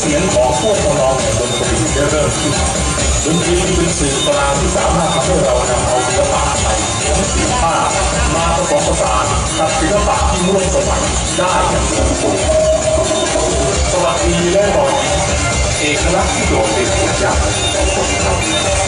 เสียงของพวกเราลองแห่งดนตรีได้เริ่มขึ้นดนตรีเป็นสื่อกลางที่สามารถทำให้เรานำเอาศิลปะไทยทั้งสีผ้ามาประกอบประสานกับศิลปะที่ร่วมสมัยได้อย่างสมบูรณ์สวัสดีและรอยเอกลักษณ์ที่โดดเด่นอย่างของคนไทย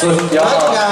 สุด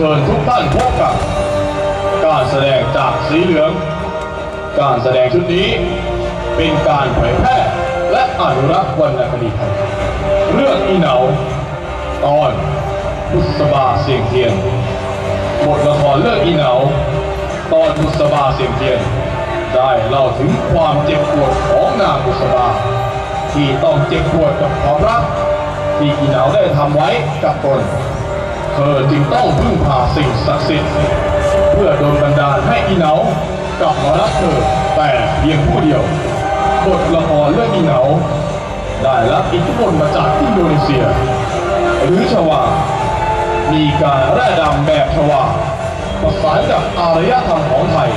เชิญทุกท่านพบกับ การแสดงจากสีเหลือง การแสดงชุดนี้เป็นการเผยแพร่และอนุรักษ์วรรณคดีไทยเรื่องอีเหนา ตอนบุษบาเสียงเทียนบทละครเรื่องอีเหนาตอนบุษบาเสียงเทียน ได้เล่าถึงความเจ็บปวดของนางบุษบา ที่ต้องเจ็บปวดกับความรักที่อีเหนาได้ทำไว้กับตน เธอจึงต้องพึ่งพาสิ่งศักดิ์สิทธิ์เพื่อโดนบันดาลให้อีเหนากลับมารักเธอแต่เพียงผู้เดียวบทละครเรื่องอีเหนาได้รับอิทธิพลมาจากอินโดนีเซีย หรือชวา มีการแร่ดำแบบชวาประสานกับอารยธรรมของไทย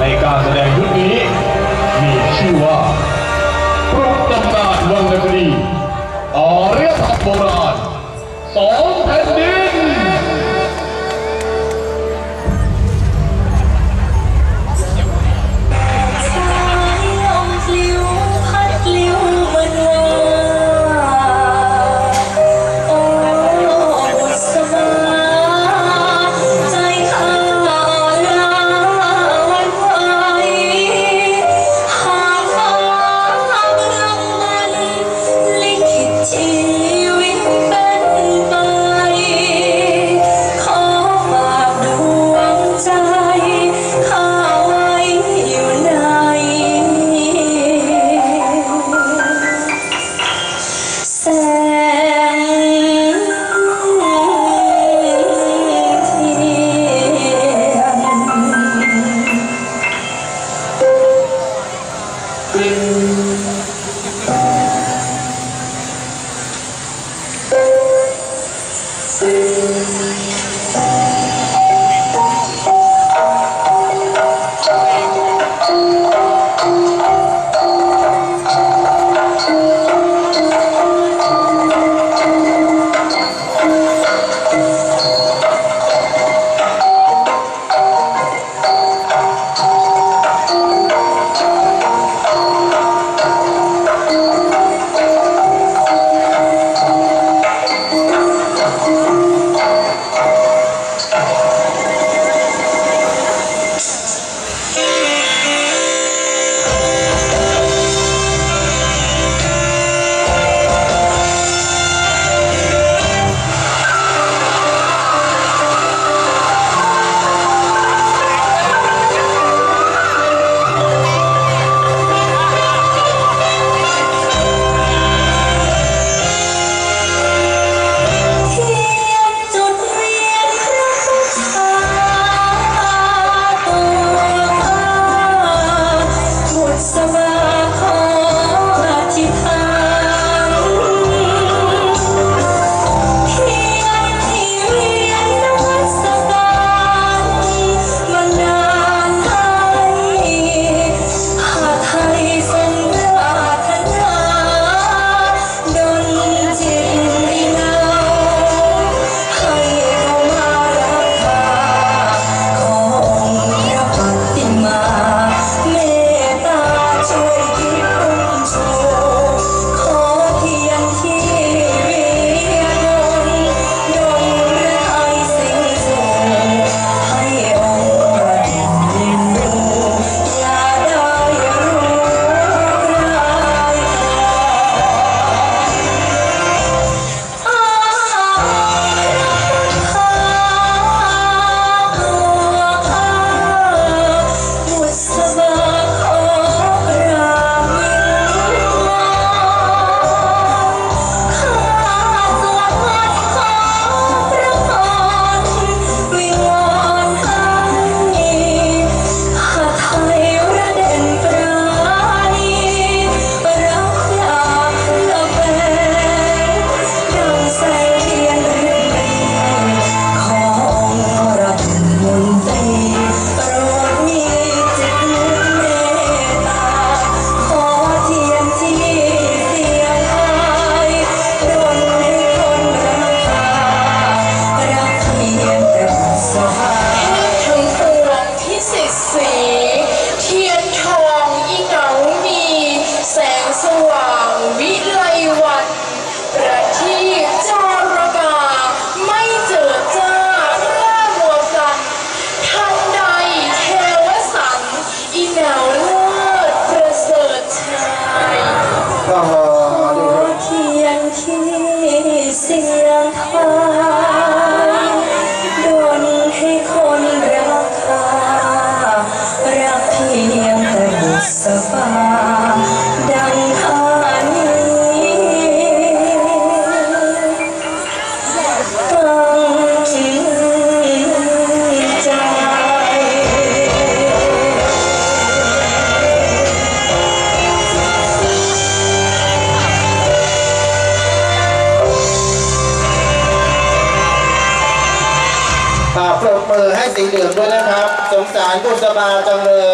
ในการแสดงชุดนี้ มีชื่อว่าปรุกตำนานวรรณคดีอารยธรรมโบราณ สอง Yes.